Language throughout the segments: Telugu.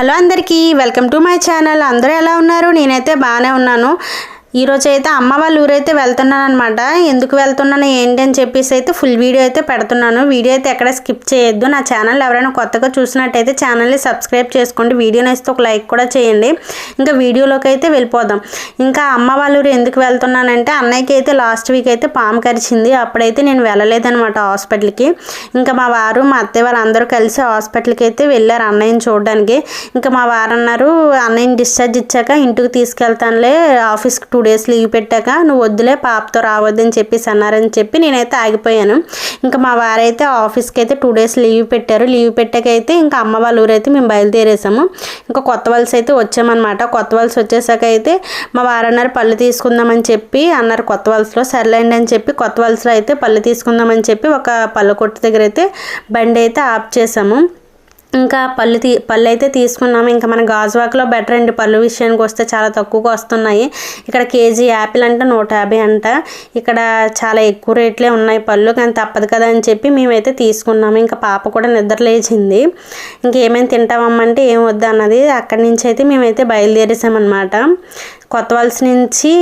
హలో అందరికీ వెల్కమ్ టు మై ఛానల్. అందరూ ఎలా ఉన్నారు? నేనైతే బాగానే ఉన్నాను. ఈరోజు అయితే అమ్మ వాళ్ళ ఊరైతే వెళ్తున్నాను అనమాట ఎందుకు వెళ్తున్నాను ఏంటి అని చెప్పేసి అయితే ఫుల్ వీడియో అయితే పెడుతున్నాను. వీడియో అయితే ఎక్కడ స్కిప్ చేయొద్దు. నా ఛానల్ ఎవరైనా కొత్తగా చూసినట్టయితే ఛానల్ని సబ్స్క్రైబ్ చేసుకోండి. వీడియో నేస్తే ఒక లైక్ కూడా చేయండి. ఇంకా వీడియోలోకి అయితే వెళ్ళిపోదాం. ఇంకా అమ్మ వాళ్ళ ఊరు ఎందుకు వెళ్తున్నానంటే అన్నయ్యకి అయితే లాస్ట్ వీక్ అయితే పాము కరిచింది. అప్పుడైతే నేను వెళ్ళలేదనమాట హాస్పిటల్కి ఇంకా మా వారు మా అత్తయ్య వాళ్ళందరూ కలిసి హాస్పిటల్కి అయితే వెళ్ళారు అన్నయ్యని చూడడానికి. ఇంకా మా వారు అన్నారు అన్నయ్యని డిశ్చార్జ్ ఇచ్చాక ఇంటికి తీసుకెళ్తానులే ఆఫీస్కి టూ డేస్ లీవ్ పెట్టాక నువ్వు వద్దులే పాపతో రావద్దని చెప్పేసి అన్నారని చెప్పి నేనైతే ఆగిపోయాను. ఇంకా మా వారైతే ఆఫీస్కి అయితే టూ డేస్ లీవ్ పెట్టారు. లీవ్ పెట్టాకైతే ఇంకా అమ్మ వాళ్ళ ఊరైతే మేము బయలుదేరేసాము. ఇంకా కొత్త వలస అయితే వచ్చామన్నమాట. కొత్త వలస వచ్చేసాక అయితే మా వారన్నారు పళ్ళు తీసుకుందామని చెప్పి అన్నారు కొత్త వలసలో సర్లేండి అని చెప్పి కొత్త వలసలో అయితే పళ్ళు తీసుకుందామని చెప్పి ఒక పళ్ళ కొట్టు దగ్గర అయితే బండి అయితే ఆఫ్ చేసాము. ఇంకా పళ్ళు తీ పళ్ళు అయితే తీసుకున్నాము. ఇంకా మన గాజువాకలో బెటర్ అండి. పళ్ళు విషయానికి వస్తే చాలా తక్కువగా వస్తున్నాయి. ఇక్కడ కేజీ యాపిల్ అంటే నూట యాభై అంట. ఇక్కడ చాలా ఎక్కువ రేట్లే ఉన్నాయి పళ్ళు కానీ తప్పదు కదా అని చెప్పి మేమైతే తీసుకున్నాము. ఇంకా పాప కూడా నిద్ర లేచింది. ఇంకేమైనా తింటామమ్మంటే ఏం వద్దు అన్నది అక్కడి నుంచి అయితే మేమైతే బయలుదేరేసామన్నమాట. కొత్త వలస నుంచి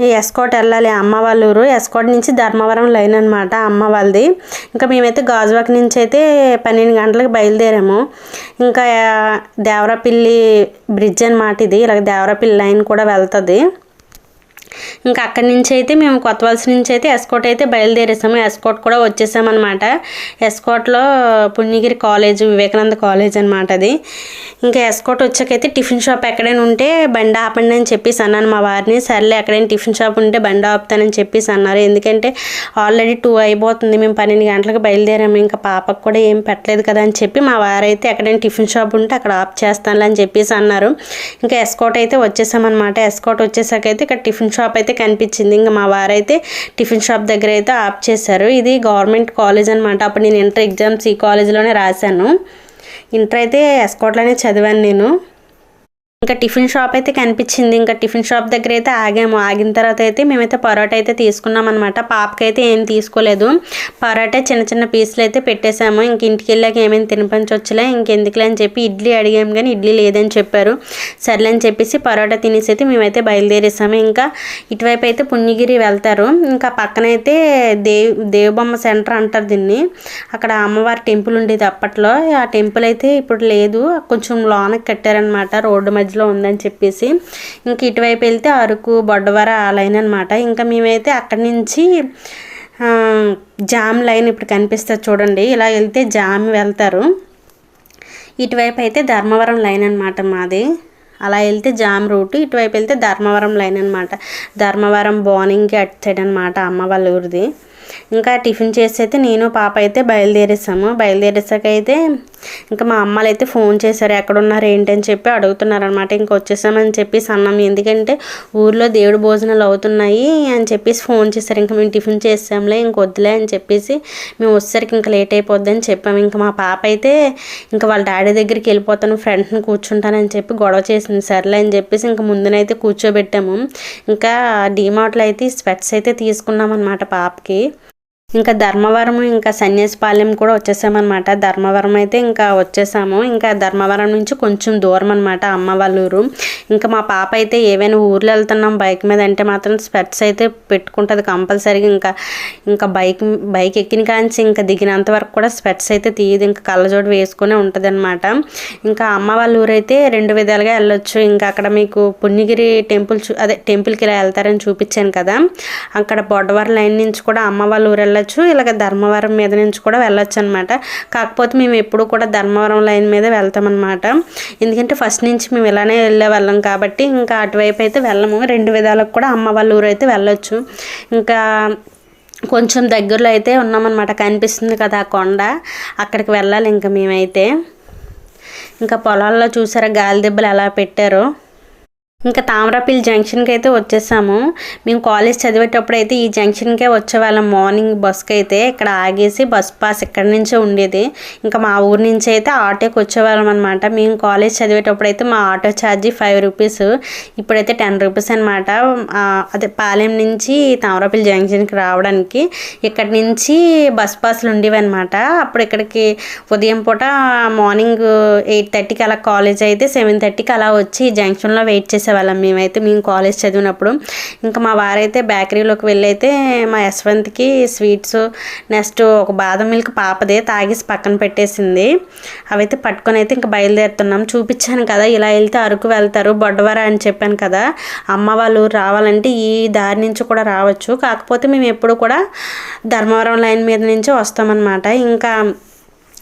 ఎస్కోట్ వెళ్ళాలి. అమ్మ వాళ్ళ ఊరు. ఎస్కోట్ నుంచి ధర్మవరం లైన్ అనమాట అమ్మ వాళ్ళది. ఇంకా మేమైతే గాజువాక నుంచి అయితే పన్నెండు గంటలకు బయలుదేరాము. ఇంకా దేవరపల్లి బ్రిడ్జ్ అనమాట ఇది. ఇలాగ దేవరపల్లి లైన్ కూడా వెళ్తుంది. ఇంకా అక్కడి నుంచి అయితే మేము కొత్త వలస నుంచి అయితే ఎస్కోట్ అయితే బయలుదేరేసాము. ఎస్కోట్ కూడా వచ్చేసామన్నమాట. ఎస్కోట్లో పుణ్యగిరి కాలేజ్ వివేకానంద కాలేజ్ అనమాట అది. ఇంకా ఎస్కోట్ వచ్చాకైతే టిఫిన్ షాప్ ఎక్కడైనా ఉంటే బండి ఆపండి అని చెప్పేసి అన్నాను మా వారిని. సర్లే ఎక్కడైనా టిఫిన్ షాప్ ఉంటే బండి ఆపుతానని చెప్పేసి అన్నారు. ఎందుకంటే ఆల్రెడీ టూ అయిపోతుంది. మేము పన్నెండు గంటలకు బయలుదేరాము. ఇంకా పాపకు కూడా ఏం పెట్టలేదు కదా అని చెప్పి మా వారైతే ఎక్కడైనా టిఫిన్ షాప్ ఉంటే అక్కడ ఆఫ్ చేస్తానులే అని చెప్పేసి అన్నారు. ఇంకా ఎస్కోట్ అయితే వచ్చేసామన్నమాట. ఎస్కోట్ వచ్చేసాకైతే ఇక్కడ టిఫిన్ షాప్ అయితే కనిపించింది. ఇంకా మా వారైతే టిఫిన్ షాప్ దగ్గర అయితే ఆప్ చేశారు. ఇది గవర్నమెంట్ కాలేజ్ అనమాట అప్పుడు నేను ఇంటర్ ఎగ్జామ్స్ ఈ కాలేజీలోనే రాశాను. ఇంటర్ అయితే ఎస్కోట్లోనే చదివాను నేను. ఇంకా టిఫిన్ షాప్ అయితే కనిపించింది. ఇంకా టిఫిన్ షాప్ దగ్గర అయితే ఆగాము. ఆగిన తర్వాత అయితే మేమైతే పరోటా అయితే తీసుకున్నాం అనమాట పాపకైతే ఏం తీసుకోలేదు. పరోటా చిన్న చిన్న పీసులు అయితే పెట్టేశాము. ఇంక ఇంటికి వెళ్ళాక ఏమైనా తినిపించవచ్చులే ఇంకెందుకులే అని చెప్పి ఇడ్లీ అడిగాము కానీ ఇడ్లీ లేదని చెప్పారు. సర్లే అని చెప్పేసి పరోటా తినేసి అయితే మేమైతే బయలుదేరేసాము. ఇంకా ఇటువైపు అయితే పుణ్యగిరి వెళ్తారు. ఇంకా పక్కన అయితే దేవ్ దేవబొమ్మ సెంటర్ అంటారు దీన్ని. అక్కడ అమ్మవారి టెంపుల్ ఉండేది అప్పట్లో. ఆ టెంపుల్ అయితే ఇప్పుడు లేదు. కొంచెం లోనకి కట్టారనమాట రోడ్డు మధ్య మధ్యలో ఉందని చెప్పేసి ఇంక ఇటువైపు వెళ్తే అరకు బొడ్డవర ఆ లైన్ అనమాట ఇంకా మేమైతే అక్కడి నుంచి జామ్ లైన్ ఇప్పుడు కనిపిస్తుంది చూడండి. ఇలా వెళ్తే జామ్ వెళ్తారు. ఇటువైపు అయితే ధర్మవరం లైన్ అనమాట మాది. అలా వెళ్తే జామ్ రూట్ ఇటువైపు వెళ్తే ధర్మవరం లైన్ అనమాట ధర్మవరం బోర్నింగ్కి అటు సైడ్ అనమాట అమ్మ వాళ్ళ ఊరిది. ఇంకా టిఫిన్ చేసి అయితే నేను పాప అయితే బయలుదేరేసాము. బయలుదేరేసాక అయితే ఇంకా మా అమ్మలు అయితే ఫోన్ చేశారు ఎక్కడున్నారు ఏంటి అని చెప్పి అడుగుతున్నారు అనమాట ఇంకా వచ్చేసామని చెప్పేసి అన్నాం. ఎందుకంటే ఊర్లో దేవుడు భోజనాలు అవుతున్నాయి అని చెప్పేసి ఫోన్ చేశారు. ఇంకా మేము టిఫిన్ చేసాంలే ఇంక వద్దులే అని చెప్పేసి మేము వచ్చేసరికి ఇంకా లేట్ అయిపోద్ది అని చెప్పాము ఇంకా మా పాప అయితే ఇంకా వాళ్ళ డాడీ దగ్గరికి వెళ్ళిపోతాను ఫ్రెండ్ని కూర్చుంటానని చెప్పి గొడవ చేసింది. సర్లే అని చెప్పేసి ఇంకా ముందునైతే కూర్చోబెట్టాము. ఇంకా డీమార్ట్లో అయితే స్వెట్స్ అయితే తీసుకున్నాం అనమాట పాపకి. ఇంకా ధర్మవరం ఇంకా సన్యాసిపాలెం కూడా వచ్చేసామన్నమాట. ధర్మవరం అయితే ఇంకా వచ్చేసాము. ఇంకా ధర్మవరం నుంచి కొంచెం దూరం అనమాట అమ్మ వాళ్ళ ఊరు ఇంకా మా పాప అయితే ఏవైనా ఊర్లో వెళ్తున్నాం బైక్ మీద అంటే మాత్రం స్పెట్స్ అయితే పెట్టుకుంటుంది కంపల్సరీగా. ఇంకా ఇంకా బైక్ బైక్ ఎక్కిన కాంచి ఇంకా దిగినంత వరకు కూడా స్పెట్స్ అయితే తీయదు. ఇంకా కళ్ళజోడు వేసుకునే ఉంటుంది అనమాట ఇంకా అమ్మ వాళ్ళ అయితే రెండు విధాలుగా వెళ్ళొచ్చు. ఇంకా అక్కడ మీకు పుణ్యగిరి టెంపుల్ చూ అదే టెంపుల్కి ఇలా వెళ్తారని చూపించాను కదా. అక్కడ బొడ్డవర లైన్ నుంచి కూడా అమ్మ వాళ్ళ ఊరు వెళ్ళొచ్చు. ఇలాగ ధర్మవరం మీద నుంచి కూడా వెళ్ళొచ్చు అనమాట కాకపోతే మేము ఎప్పుడు కూడా ధర్మవరం లైన్ మీద వెళ్తామన్నమాట ఎందుకంటే ఫస్ట్ నుంచి మేము ఇలానే వెళ్ళే వాళ్ళం కాబట్టి ఇంకా అటువైపు అయితే వెళ్ళము. రెండు విధాలకు కూడా అమ్మ వాళ్ళ ఊరు అయితే వెళ్ళొచ్చు. ఇంకా కొంచెం దగ్గరలో అయితే ఉన్నామన్నమాట కనిపిస్తుంది కదా ఆ కొండ. అక్కడికి వెళ్ళాలి ఇంకా మేమైతే. ఇంకా పొలాల్లో చూసారా గాలి దెబ్బలు ఎలా పెట్టారో? ఇంకా తామరాపిల్ జంక్షన్కి అయితే వచ్చేసాము. మేము కాలేజ్ చదివేటప్పుడు అయితే ఈ జంక్షన్కే వచ్చేవాళ్ళం. మార్నింగ్ బస్కి అయితే ఇక్కడ ఆగేసి బస్ పాస్ ఇక్కడ నుంచే ఉండేది. ఇంకా మా ఊరు నుంచి అయితే ఆటోకి వచ్చేవాళ్ళం అనమాట మేము కాలేజ్ చదివేటప్పుడు అయితే మా ఆటో ఛార్జీ ఫైవ్ రూపీస్. ఇప్పుడైతే టెన్ రూపీస్ అనమాట అదే పాలెం నుంచి తామరాపిల్ జంక్షన్కి రావడానికి ఇక్కడ నుంచి బస్ పాస్లు ఉండేవి అనమాట అప్పుడు ఇక్కడికి ఉదయం పూట మార్నింగ్ ఎయిట్ థర్టీకి అలా కాలేజ్ అయితే సెవెన్ థర్టీకి అలా వచ్చి జంక్షన్లో వెయిట్ చేసే చేసేవాళ్ళం. మేమైతే మేము కాలేజ్ చదివినప్పుడు ఇంకా మా వారైతే బేకరీలోకి వెళ్ళైతే మా యశ్వంత్కి స్వీట్స్ నెక్స్ట్ ఒక బాదం మిల్క్ పాపదే తాగేసి పక్కన పెట్టేసింది. అవైతే పట్టుకొని అయితే ఇంకా బయలుదేరుతున్నాం. చూపించాను కదా ఇలా వెళ్తే అరకు వెళ్తారు బొడ్డవర అని చెప్పాను కదా. అమ్మ వాళ్ళు రావాలంటే ఈ దారి నుంచి కూడా రావచ్చు. కాకపోతే మేము ఎప్పుడు కూడా ధర్మవరం లైన్ మీద నుంచి వస్తామన్నమాట. ఇంకా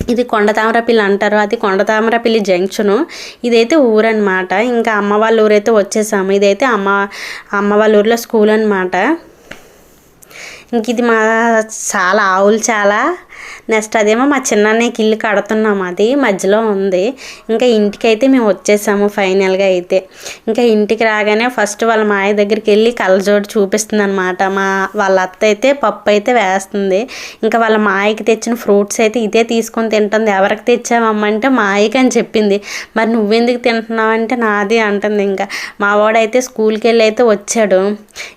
ఇది కొండతామరపల్లి అంటారు. అది కొండతామరపల్లి జంక్షను. ఇదైతే ఊరనమాట ఇంకా అమ్మ వాళ్ళ ఊరైతే వచ్చేసాము. ఇదైతే అమ్మ అమ్మ వాళ్ళ ఊర్లో స్కూల్ అనమాట ఇంక ఇది మా చాలా ఆవులు చాలా. నెక్స్ట్ అదేమో మా చిన్నన్నయ్యకి ఇల్లు కడుతున్నాము అది మధ్యలో ఉంది. ఇంకా ఇంటికైతే మేము వచ్చేసాము ఫైనల్గా అయితే. ఇంకా ఇంటికి రాగానే ఫస్ట్ వాళ్ళ మాయ దగ్గరికి వెళ్ళి కళ్ళజోడు చూపిస్తుంది అనమాట మా వాళ్ళ అత్త అయితే పప్పు అయితే వేస్తుంది. ఇంకా వాళ్ళ మాయకి తెచ్చిన ఫ్రూట్స్ అయితే ఇదే తీసుకొని తింటుంది. ఎవరికి తెచ్చామమ్మంటే మాయకి అని చెప్పింది. మరి నువ్వెందుకు తింటున్నావు అంటే నాది అంటుంది ఇంకా. మా వాడైతే స్కూల్కి వెళ్ళి అయితే వచ్చాడు.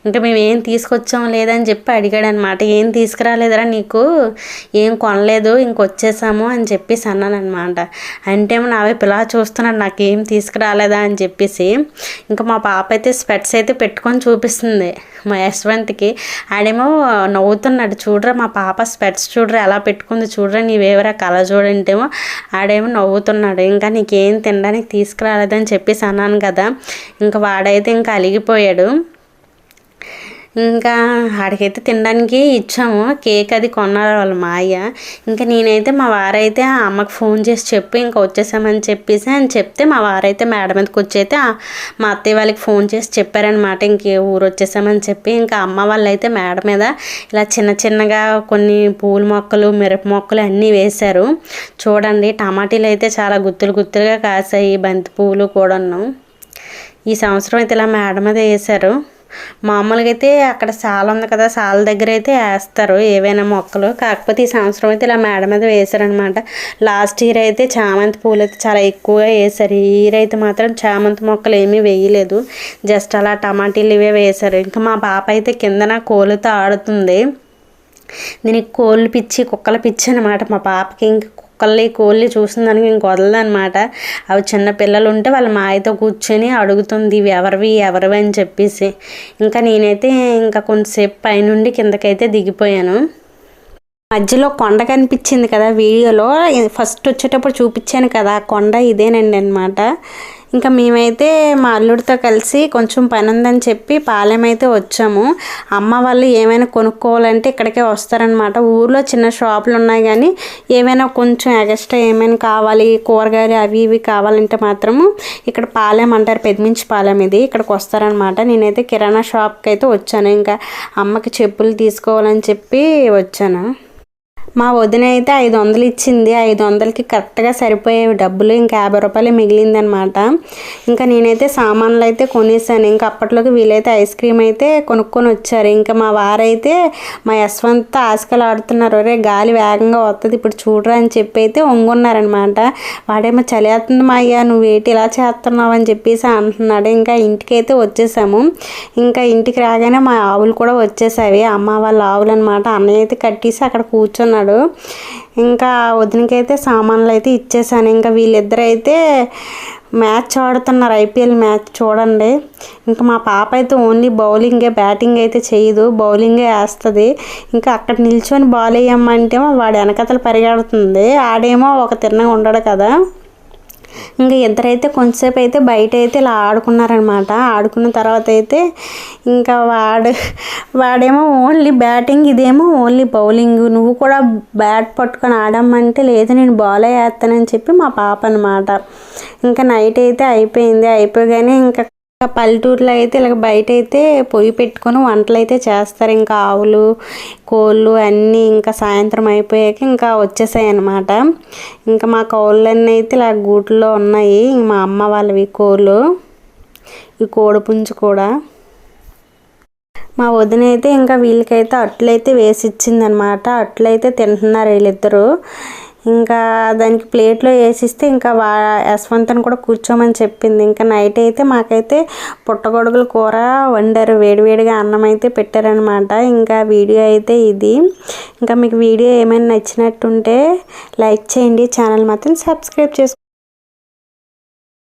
ఇంకా మేము ఏం తీసుకొచ్చాం లేదని చెప్పి అడిగాడు అనమాట ఏం తీసుకురాలేదురా నీకు? ఏం కొనలేదు ఇంకొచ్చేసాము అని చెప్పేసి అన్నాను అనమాట అంటే నా వైపు ఇలా చూస్తున్నాడు నాకేం తీసుకురాలేదా అని చెప్పేసి. ఇంకా మా పాప అయితే స్పెట్స్ అయితే పెట్టుకొని చూపిస్తుంది మా యశ్వంత్కి. ఆడేమో నవ్వుతున్నాడు చూడరా మా పాప స్పెట్స్ చూడరా ఎలా పెట్టుకుంది చూడరా నీవేవరా కళ చూడంటేమో ఆడేమో నవ్వుతున్నాడు. ఇంకా నీకేం తినడానికి తీసుకురాలేదని చెప్పేసి అన్నాను కదా. ఇంకా వాడైతే ఇంకా అలిగిపోయాడు. ఇంకా ఆడికైతే తినడానికి ఇచ్చాము. కేక్ అది కొన్నారు వాళ్ళ మాయ ఇంకా నేనైతే మా వారైతే ఆ అమ్మకి ఫోన్ చేసి చెప్పి ఇంకా వచ్చేసామని చెప్పేసి అని చెప్తే మా వారైతే మేడం మీదకి వచ్చైతే మా అత్తయ్య వాళ్ళకి ఫోన్ చేసి చెప్పారనమాట ఇంక ఊరు వచ్చేసామని చెప్పి ఇంకా అమ్మ వాళ్ళు అయితే మేడ మీద ఇలా చిన్న చిన్నగా కొన్ని పూల మొక్కలు మిరప మొక్కలు అన్నీ వేశారు. చూడండి టమాటీలు అయితే చాలా గుత్తులు గుత్తులుగా కాసాయి బంతి పువ్వులు కూడాను. ఈ సంవత్సరం అయితే ఇలా మేడ మీద వేశారు. మామూలుగా అయితే అక్కడ సాల ఉంది కదా సాల దగ్గర అయితే వేస్తారు ఏవైనా మొక్కలు. కాకపోతే ఈ సంవత్సరం అయితే ఇలా మేడ మీద వేశారనమాట. లాస్ట్ ఇయర్ అయితే చామంతి పూలు అయితే చాలా ఎక్కువగా వేశారు. ఈ ఇయర్ అయితే మాత్రం చామంతి మొక్కలు ఏమీ వేయలేదు. జస్ట్ అలా టమాటీలు ఇవే వేశారు. ఇంకా మా పాప అయితే కిందన కోళ్ళతో ఆడుతుంది. దీనికి కోళ్ళు పిచ్చి కుక్కల పిచ్చి అనమాట మా పాపకి. ఇంక కుక్కల్ని కోళ్ళని చూసిందానికి ఇంక వదలదనమాట అవి చిన్న పిల్లలు ఉంటే వాళ్ళ మాయతో కూర్చొని అడుగుతుంది ఇవి ఎవరివి ఎవరివి? అని చెప్పేసి. ఇంకా నేనైతే ఇంకా కొంతసేపు పైనుండి కిందకైతే దిగిపోయాను. మధ్యలో కొండ కనిపించింది కదా వీడియోలో. ఫస్ట్ వచ్చేటప్పుడు చూపించాను కదా కొండ ఇదేనండి అనమాట ఇంకా మేమైతే మా అల్లుడితో కలిసి కొంచెం పని ఉందని చెప్పి పాలెం అయితే వచ్చాము. అమ్మ వాళ్ళు ఏమైనా కొనుక్కోవాలంటే ఇక్కడికే వస్తారనమాట ఊర్లో చిన్న షాపులు ఉన్నాయి కానీ ఏమైనా కొంచెం ఎగస్ట్రా ఏమైనా కావాలి కూరగాయలు అవి ఇవి కావాలంటే మాత్రము ఇక్కడ పాలెం అంటారు పెద్మించి పాలెం ఇది. ఇక్కడికి వస్తారనమాట నేనైతే కిరాణా షాప్కి అయితే వచ్చాను. ఇంకా అమ్మకి చెప్పులు తీసుకోవాలని చెప్పి వచ్చాను. మా వదిన అయితే ఐదు వందలు ఇచ్చింది. ఐదు వందలకి కరెక్ట్గా సరిపోయేవి డబ్బులు ఇంకా యాభై రూపాయలు మిగిలిందనమాట ఇంకా నేనైతే సామాన్లు అయితే కొనేసాను. ఇంకా అప్పట్లోకి వీలైతే ఐస్ క్రీమ్ అయితే కొనుక్కొని వచ్చారు. ఇంకా మా వారైతే మా యశ్వంత్ ఆశకలు ఆడుతున్నారు. రే గాలి వేగంగా వస్తుంది ఇప్పుడు చూడరా అని చెప్పి అయితే ఒంగున్నారనమాట వాడేమో చలేస్తుంది మా అయ్యా. నువ్వు ఇలా చేస్తున్నావు అని చెప్పేసి అంటున్నాడు. ఇంకా ఇంటికి అయితే వచ్చేసాము. ఇంకా ఇంటికి రాగానే మా ఆవులు కూడా వచ్చేసావి అమ్మ వాళ్ళ ఆవులు అనమాట అన్నయ్య అయితే కట్టేసి అక్కడ కూర్చున్నాడు. ఉన్నాడు ఇంకా వదినకైతే సామాన్లు అయితే ఇచ్చేసాను. ఇంకా వీళ్ళిద్దరు అయితే మ్యాచ్ ఆడుతున్నారు. ఐపీఎల్ మ్యాచ్ చూడండి. ఇంకా మా పాప అయితే ఓన్లీ బౌలింగే బ్యాటింగ్ అయితే చేయదు. బౌలింగే వేస్తుంది. ఇంకా అక్కడ నిల్చొని బాల్ వేయమ్మంటే వాడు వెనకతలు పరిగెడుతుంది. ఆడేమో ఒక తిన్నగా ఉండడు కదా. ఇంకా ఇద్దరైతే కొంతసేపు అయితే బయట అయితే ఇలా ఆడుకున్నారనమాట ఆడుకున్న తర్వాత అయితే ఇంకా వాడు వాడేమో ఓన్లీ బ్యాటింగ్ ఇదేమో ఓన్లీ బౌలింగ్. నువ్వు కూడా బ్యాట్ పట్టుకొని ఆడమంటే లేదు నేను బాల్ వేస్తానని చెప్పి మా పాప అనమాట ఇంకా నైట్ అయితే అయిపోయింది. అయిపోగానే ఇంకా పల్లెటూరులో అయితే ఇలాగ బయట అయితే పొయ్యి పెట్టుకొని వంటలు అయితే చేస్తారు. ఇంకా ఆవులు కోళ్ళు అన్నీ ఇంకా సాయంత్రం అయిపోయాక ఇంకా వచ్చేసాయి అనమాట ఇంకా మా కోళ్ళన్నీ అయితే ఇలా గూట్లో ఉన్నాయి. మా అమ్మ వాళ్ళవి కోళ్ళు ఈ కోడిపుంజు కూడా. మా వదిన అయితే ఇంకా వీళ్ళకైతే అట్లయితే వేసి ఇచ్చిందనమాట అట్లయితే తింటున్నారు వీళ్ళిద్దరూ. ఇంకా దానికి ప్లేట్లో వేసిస్తే ఇంకా వా యశ్వంతని కూడా కూర్చోమని చెప్పింది. ఇంకా నైట్ అయితే మాకైతే పుట్టగొడుగుల కూర వండారు. వేడివేడిగా అన్నం అయితే పెట్టారనమాట ఇంకా వీడియో అయితే ఇది. ఇంకా మీకు వీడియో ఏమైనా నచ్చినట్టుంటే లైక్ చేయండి. ఛానల్ మాత్రం సబ్స్క్రైబ్ చేసుకోండి